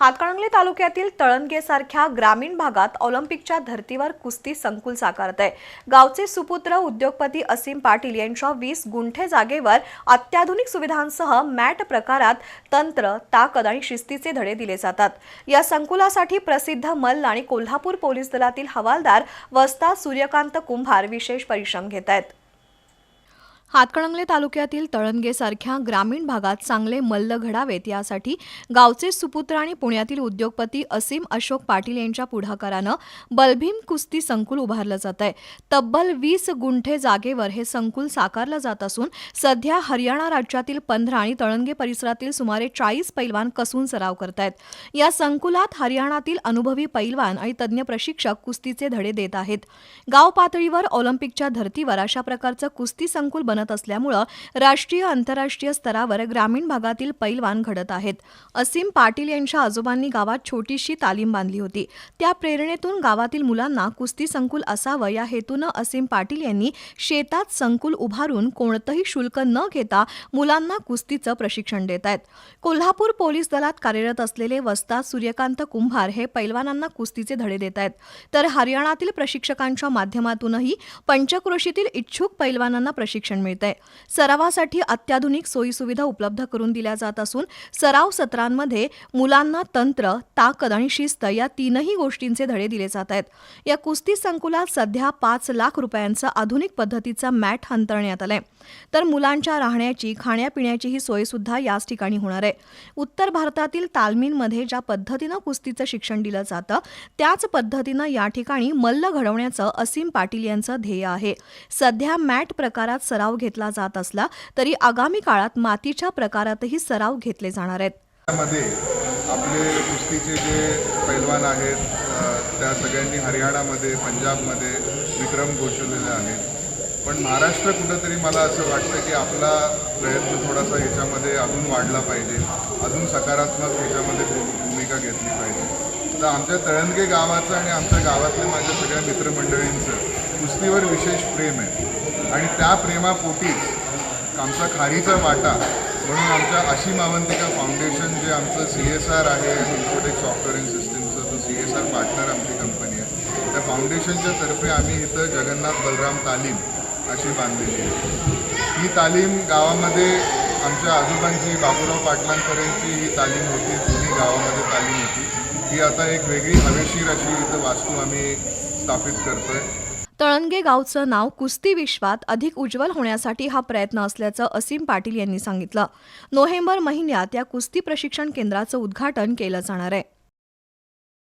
हातकणंगले तालुक्यातील तळणगे सारख्या ग्रामीण भागात ऑलिम्पिकच्या धर्तीवर कुस्ती संकुल साकारत आहे गावचे सुपुत्र उद्योगपती असीम पाटील यांच्या वीस गुंठे जागेवर अत्याधुनिक सुविधांसह मॅट प्रकारात तंत्र ताकद आणि शिस्तीचे धडे दिले जातात. या संकुलासाठी प्रसिद्ध मल्ल आणि कोल्हापूर पोलीस दलातील हवालदार वस्ता सूर्यकांत कुंभार विशेष परिश्रम घेत आहेत हातकणंगले तालुक्यातील तळणगेसारख्या ग्रामीण भागात चांगले मल्ल घडावेत यासाठी गावचे सुपुत्र आणि पुण्यातील उद्योगपती असीम अशोक पाटील यांच्या पुढाकारानं बलभीम कुस्ती संकुल उभारलं जात आहे. तब्बल वीस गुंठे जागेवर हे संकुल साकारलं जात असून सध्या हरियाणा राज्यातील पंधरा आणि तळणगे परिसरातील सुमारे चाळीस पैलवान कसून सराव करतायत. या संकुलात हरियाणातील अनुभवी पैलवान आणि तज्ज्ञ प्रशिक्षक कुस्तीचे धडे देत आहेत. गाव पातळीवर ऑलिम्पिकच्या धर्तीवर अशा प्रकारचं कुस्ती संकुल बनत असल्यामुळं राष्ट्रीय आंतरराष्ट्रीय स्तरावर ग्रामीण भागातील पैलवान घडत आहेत. असीम पाटील यांच्या आजोबांनी गावात छोटीशी तालीम बांधली होती. त्या प्रेरणेतून गावातील मुलांना कुस्ती संकुल असावं या हेतूनं असीम पाटील यांनी शेतात संकुल उभारून कोणतंही शुल्क न घेता मुलांना कुस्तीचं प्रशिक्षण देत आहेत. कोल्हापूर पोलीस दलात कार्यरत असलेले वस्ताद सूर्यकांत कुंभार हे पैलवानांना कुस्तीचे धडे देत आहेत. तर हरियाणातील प्रशिक्षकांच्या माध्यमातूनही पंचक्रोशीतील इच्छुक पैलवानांना प्रशिक्षण मिळते सरावासाठी अत्याधुनिक सोयीसुविधा उपलब्ध करून दिल्या जात असून सराव सत्रांमध्ये मुलांना तंत्र ताकद आणि शिस्त या तीनही गोष्टींचे धडे दिले जात आहेत. या कुस्ती संकुलात सध्या पाच लाख रुपयांचा आधुनिक पद्धतीचा मॅट हंतरण्यात आलाय. तर मुलांच्या राहण्याची खाण्यापिण्याचीही सोय सुद्धा याच ठिकाणी होणार आहे. उत्तर भारतातील तालमींमध्ये ज्या पद्धतीनं कुस्तीचं शिक्षण दिलं जातं त्याच पद्धतीनं या ठिकाणी मल्ल घडवण्याचं असीम पाटील यांचं ध्येय आहे. सध्या मॅट प्रकारात सराव घेतला जात असला तरी आगामी काळात मातीच्या प्रकारातही सराव घेतले जाणार आहेत. आपले कुस्तीचे जे पैलवान आहेत त्या सगळ्यांनी हरियाणामध्ये पंजाबमध्ये विक्रम घोषवलेले आहेत. पण महाराष्ट्र कुठंतरी मला असं वाटतं की आपला प्रयत्न थोडासा ह्याच्यामध्ये अजून वाढला पाहिजे. अजून सकारात्मक ह्याच्यामध्ये भूमिका घेतली पाहिजे. तर आमच्या तळणगे गावाचं आणि आमच्या गावातले माझ्या सगळ्या मित्रमंडळींचं कुस्तीवर विशेष प्रेम आहे. आणि त्या प्रेमापोटीच आमचा खारीचा वाटा म्हणून आमच्या अशी मावंतिका फाउंडेशन जे आमचं सी एस आर आहे इन्फोटेक सॉफ्टवेअर सिस्टमचं जो सी एस आर पार्टनर आमची कंपनी आहे त्या फाउंडेशनच्या तर्फे आम्ही इथं जगन्नाथ बलराम तालीम अशी बांधलेली आहे. ही तालीम गावामध्ये आमच्या आजोबांची बाबूराव पाटलांपर्यंतची ही तालीम होती जुनी गावामध्ये तालीम होती. ही आता एक वेगळी हवेशीर अशी इथं वास्तू आम्ही स्थापित करतो आहे तळणगे गावचं नाव कुस्ती विश्वात अधिक उज्ज्वल होण्यासाठी हा प्रयत्न असल्याचं असीम पाटील यांनी सांगितलं. नोव्हेंबर महिन्यात या कुस्ती प्रशिक्षण केंद्राचं उद्घाटन केलं जाणार आहे.